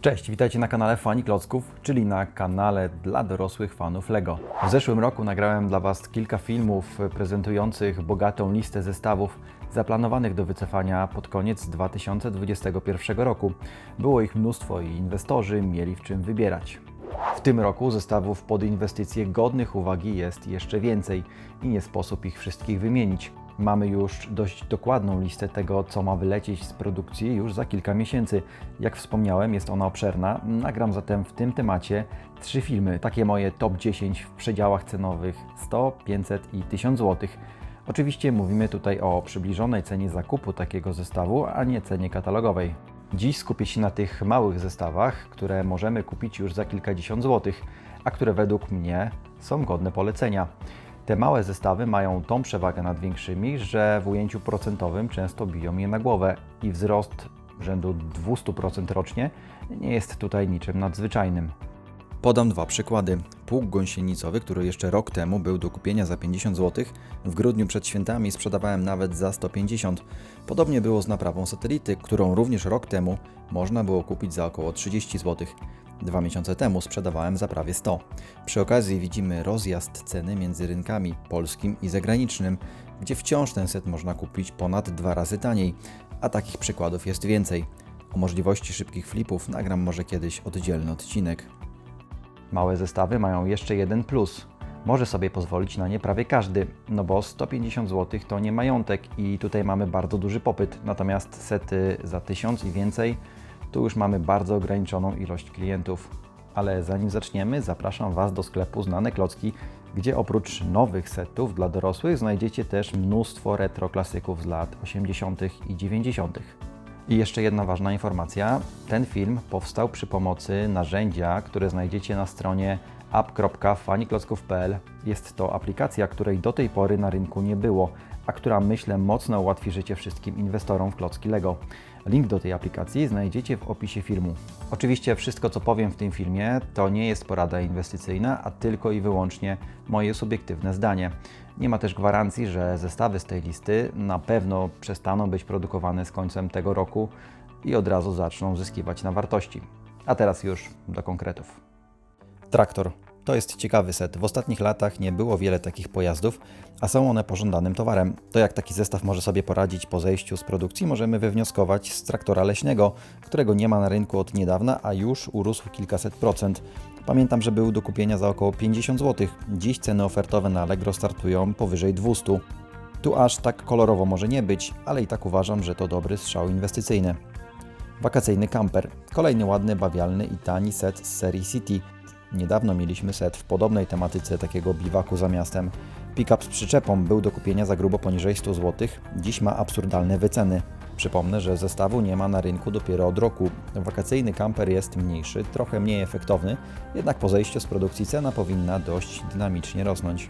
Cześć, witajcie na kanale Fani Klocków, czyli na kanale dla dorosłych fanów LEGO. W zeszłym roku nagrałem dla Was kilka filmów prezentujących bogatą listę zestawów zaplanowanych do wycofania pod koniec 2021 roku. Było ich mnóstwo i inwestorzy mieli w czym wybierać. W tym roku zestawów pod inwestycje godnych uwagi jest jeszcze więcej i nie sposób ich wszystkich wymienić. Mamy już dość dokładną listę tego, co ma wylecieć z produkcji już za kilka miesięcy. Jak wspomniałem, jest ona obszerna. Nagram zatem w tym temacie trzy filmy, takie moje top 10 w przedziałach cenowych 100, 500 i 1000 zł. Oczywiście mówimy tutaj o przybliżonej cenie zakupu takiego zestawu, a nie cenie katalogowej. Dziś skupię się na tych małych zestawach, które możemy kupić już za kilkadziesiąt złotych, a które według mnie są godne polecenia. Te małe zestawy mają tą przewagę nad większymi, że w ujęciu procentowym często biją je na głowę i wzrost rzędu 200% rocznie nie jest tutaj niczym nadzwyczajnym. Podam dwa przykłady. Pług gąsienicowy, który jeszcze rok temu był do kupienia za 50 zł, w grudniu przed świętami sprzedawałem nawet za 150. Podobnie było z naprawą satelity, którą również rok temu można było kupić za około 30 zł. Dwa miesiące temu sprzedawałem za prawie 100. Przy okazji widzimy rozjazd ceny między rynkami polskim i zagranicznym, gdzie wciąż ten set można kupić ponad dwa razy taniej, a takich przykładów jest więcej. O możliwości szybkich flipów nagram może kiedyś oddzielny odcinek. Małe zestawy mają jeszcze jeden plus. Może sobie pozwolić na nie prawie każdy, no bo 150 zł to nie majątek i tutaj mamy bardzo duży popyt. Natomiast sety za 1000 i więcej, tu już mamy bardzo ograniczoną ilość klientów. Ale zanim zaczniemy, zapraszam Was do sklepu Znane Klocki, gdzie oprócz nowych setów dla dorosłych znajdziecie też mnóstwo retro klasyków z lat 80. i 90. I jeszcze jedna ważna informacja. Ten film powstał przy pomocy narzędzia, które znajdziecie na stronie app.faniklocków.pl. Jest to aplikacja, której do tej pory na rynku nie było, a która myślę mocno ułatwi życie wszystkim inwestorom w klocki Lego. Link do tej aplikacji znajdziecie w opisie filmu. Oczywiście wszystko co powiem w tym filmie to nie jest porada inwestycyjna, a tylko i wyłącznie moje subiektywne zdanie. Nie ma też gwarancji, że zestawy z tej listy na pewno przestaną być produkowane z końcem tego roku i od razu zaczną zyskiwać na wartości. A teraz już do konkretów. Traktor. To jest ciekawy set. W ostatnich latach nie było wiele takich pojazdów, a są one pożądanym towarem. To jak taki zestaw może sobie poradzić po zejściu z produkcji, możemy wywnioskować z traktora leśnego, którego nie ma na rynku od niedawna, a już urósł kilkaset procent. Pamiętam, że był do kupienia za około 50 zł. Dziś ceny ofertowe na Allegro startują powyżej 200. Tu aż tak kolorowo może nie być, ale i tak uważam, że to dobry strzał inwestycyjny. Wakacyjny camper. Kolejny ładny, bawialny i tani set z serii City. Niedawno mieliśmy set w podobnej tematyce takiego biwaku za miastem. Pickup z przyczepą był do kupienia za grubo poniżej 100 zł, dziś ma absurdalne wyceny. Przypomnę, że zestawu nie ma na rynku dopiero od roku. Wakacyjny kamper jest mniejszy, trochę mniej efektowny, jednak po zejściu z produkcji cena powinna dość dynamicznie rosnąć.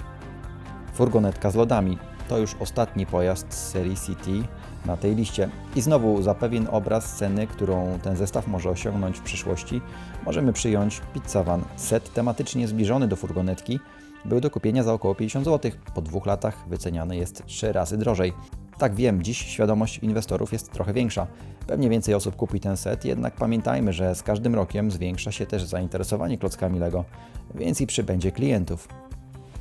Furgonetka z lodami to już ostatni pojazd z serii City na tej liście. I znowu za pewien obraz ceny, którą ten zestaw może osiągnąć w przyszłości, możemy przyjąć Pizza Van. Set tematycznie zbliżony do furgonetki był do kupienia za około 50 zł. Po dwóch latach wyceniany jest 3 razy drożej. Tak wiem, dziś świadomość inwestorów jest trochę większa. Pewnie więcej osób kupi ten set, jednak pamiętajmy, że z każdym rokiem zwiększa się też zainteresowanie klockami Lego, więc i przybędzie klientów.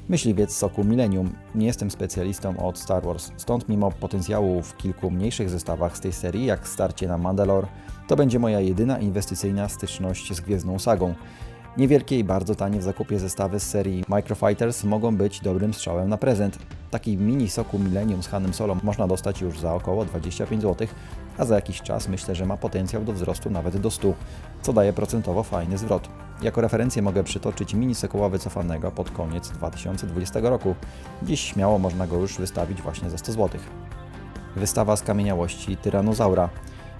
Myśliwiec Soku Millennium. Nie jestem specjalistą od Star Wars, stąd mimo potencjału w kilku mniejszych zestawach z tej serii, jak starcie na Mandalore, to będzie moja jedyna inwestycyjna styczność z Gwiezdną Sagą. Niewielkie i bardzo tanie w zakupie zestawy z serii Microfighters mogą być dobrym strzałem na prezent. Taki mini soku Millennium z Hanem Solo można dostać już za około 25 zł, a za jakiś czas myślę, że ma potencjał do wzrostu nawet do 100, co daje procentowo fajny zwrot. Jako referencję mogę przytoczyć mini sokoła wycofanego pod koniec 2020 roku. Dziś śmiało można go już wystawić właśnie za 100 zł. Wystawa z kamieniałości Tyranozaura.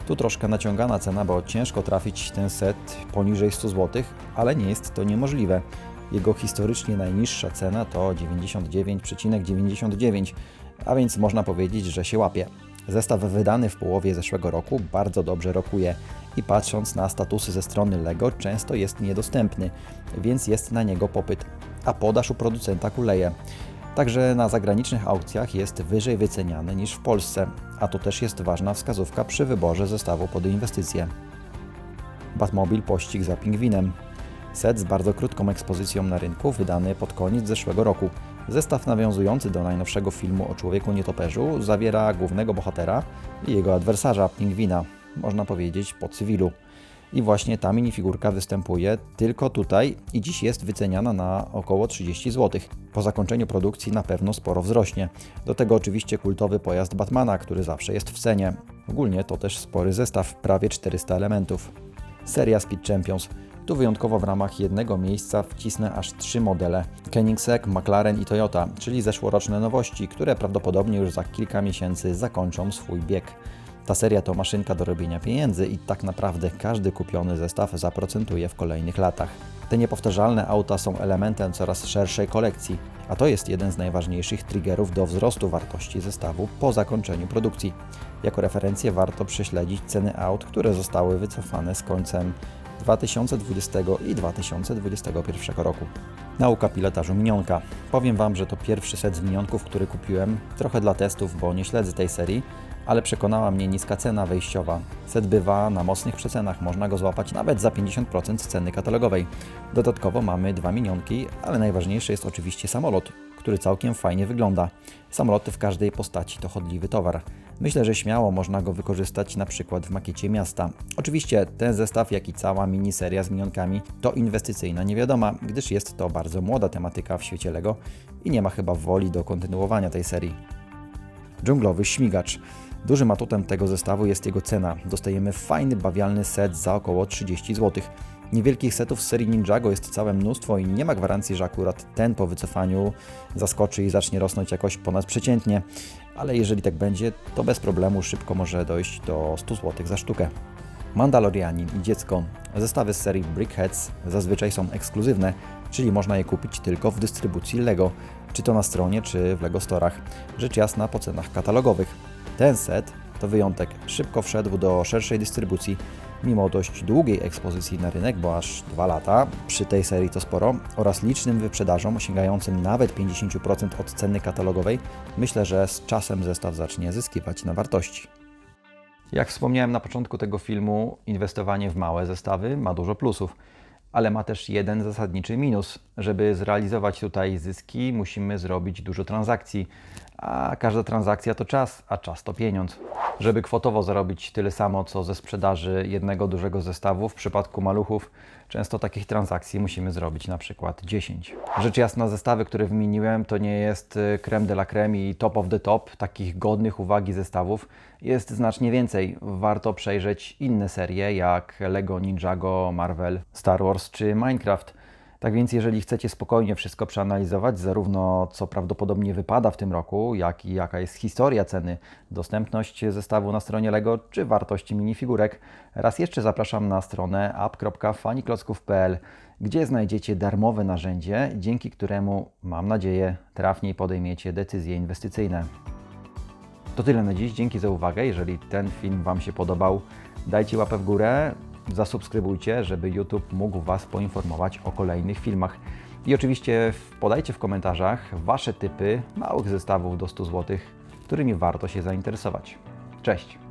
Tu troszkę naciągana cena, bo ciężko trafić ten set poniżej 100 zł, ale nie jest to niemożliwe. Jego historycznie najniższa cena to 99,99, a więc można powiedzieć, że się łapie. Zestaw wydany w połowie zeszłego roku bardzo dobrze rokuje i patrząc na statusy ze strony LEGO często jest niedostępny, więc jest na niego popyt, a podaż u producenta kuleje. Także na zagranicznych aukcjach jest wyżej wyceniany niż w Polsce, a to też jest ważna wskazówka przy wyborze zestawu pod inwestycje. Batmobil Pościg za pingwinem. Set z bardzo krótką ekspozycją na rynku, wydany pod koniec zeszłego roku. Zestaw nawiązujący do najnowszego filmu o człowieku nietoperzu zawiera głównego bohatera i jego adwersarza, pingwina, można powiedzieć po cywilu. I właśnie ta minifigurka występuje tylko tutaj i dziś jest wyceniana na około 30 zł. Po zakończeniu produkcji na pewno sporo wzrośnie. Do tego oczywiście kultowy pojazd Batmana, który zawsze jest w cenie. Ogólnie to też spory zestaw, prawie 400 elementów. Seria Speed Champions. Tu wyjątkowo w ramach jednego miejsca wcisnę aż trzy modele: Koenigsegg, McLaren i Toyota, czyli zeszłoroczne nowości, które prawdopodobnie już za kilka miesięcy zakończą swój bieg. Ta seria to maszynka do robienia pieniędzy i tak naprawdę każdy kupiony zestaw zaprocentuje w kolejnych latach. Te niepowtarzalne auta są elementem coraz szerszej kolekcji, a to jest jeden z najważniejszych triggerów do wzrostu wartości zestawu po zakończeniu produkcji. Jako referencję warto prześledzić ceny aut, które zostały wycofane z końcem 2020 i 2021 roku. Nauka pilotażu minionka. Powiem Wam, że to pierwszy set z minionków, który kupiłem, trochę dla testów, bo nie śledzę tej serii, ale przekonała mnie niska cena wejściowa. Set bywa na mocnych przecenach, można go złapać nawet za 50% z ceny katalogowej. Dodatkowo mamy dwa minionki, ale najważniejszy jest oczywiście samolot, który całkiem fajnie wygląda. Samoloty w każdej postaci to chodliwy towar. Myślę, że śmiało można go wykorzystać na przykład w makiecie miasta. Oczywiście ten zestaw, jak i cała miniseria z minionkami to inwestycyjna niewiadoma, gdyż jest to bardzo młoda tematyka w świecie LEGO i nie ma chyba woli do kontynuowania tej serii. Dżunglowy śmigacz. Dużym atutem tego zestawu jest jego cena. Dostajemy fajny, bawialny set za około 30 zł. Niewielkich setów z serii Ninjago jest całe mnóstwo i nie ma gwarancji, że akurat ten po wycofaniu zaskoczy i zacznie rosnąć jakoś ponadprzeciętnie, ale jeżeli tak będzie, to bez problemu szybko może dojść do 100 zł za sztukę. Mandalorianin i dziecko. Zestawy z serii Brickheads zazwyczaj są ekskluzywne, czyli można je kupić tylko w dystrybucji LEGO, czy to na stronie, czy w LEGO Storach. Rzecz jasna po cenach katalogowych. Ten set to wyjątek. Szybko wszedł do szerszej dystrybucji, mimo dość długiej ekspozycji na rynek, bo aż 2 lata, przy tej serii to sporo, oraz licznym wyprzedażom sięgającym nawet 50% od ceny katalogowej, myślę, że z czasem zestaw zacznie zyskiwać na wartości. Jak wspomniałem na początku tego filmu, inwestowanie w małe zestawy ma dużo plusów, ale ma też jeden zasadniczy minus. Żeby zrealizować tutaj zyski, musimy zrobić dużo transakcji, a każda transakcja to czas, a czas to pieniądz. Żeby kwotowo zarobić tyle samo, co ze sprzedaży jednego dużego zestawu, w przypadku maluchów, często takich transakcji musimy zrobić na przykład 10. Rzecz jasna, zestawy, które wymieniłem, to nie jest y, creme de la creme i top of the top, takich godnych uwagi zestawów jest znacznie więcej. Warto przejrzeć inne serie jak Lego Ninjago, Marvel, Star Wars czy Minecraft. Tak więc, jeżeli chcecie spokojnie wszystko przeanalizować, zarówno co prawdopodobnie wypada w tym roku, jak i jaka jest historia ceny, dostępność zestawu na stronie LEGO, czy wartości minifigurek, raz jeszcze zapraszam na stronę app.faniklocków.pl, gdzie znajdziecie darmowe narzędzie, dzięki któremu, mam nadzieję, trafniej podejmiecie decyzje inwestycyjne. To tyle na dziś. Dzięki za uwagę. Jeżeli ten film Wam się podobał, dajcie łapę w górę, zasubskrybujcie, żeby YouTube mógł Was poinformować o kolejnych filmach. I oczywiście podajcie w komentarzach Wasze typy małych zestawów do 100 zł, którymi warto się zainteresować. Cześć!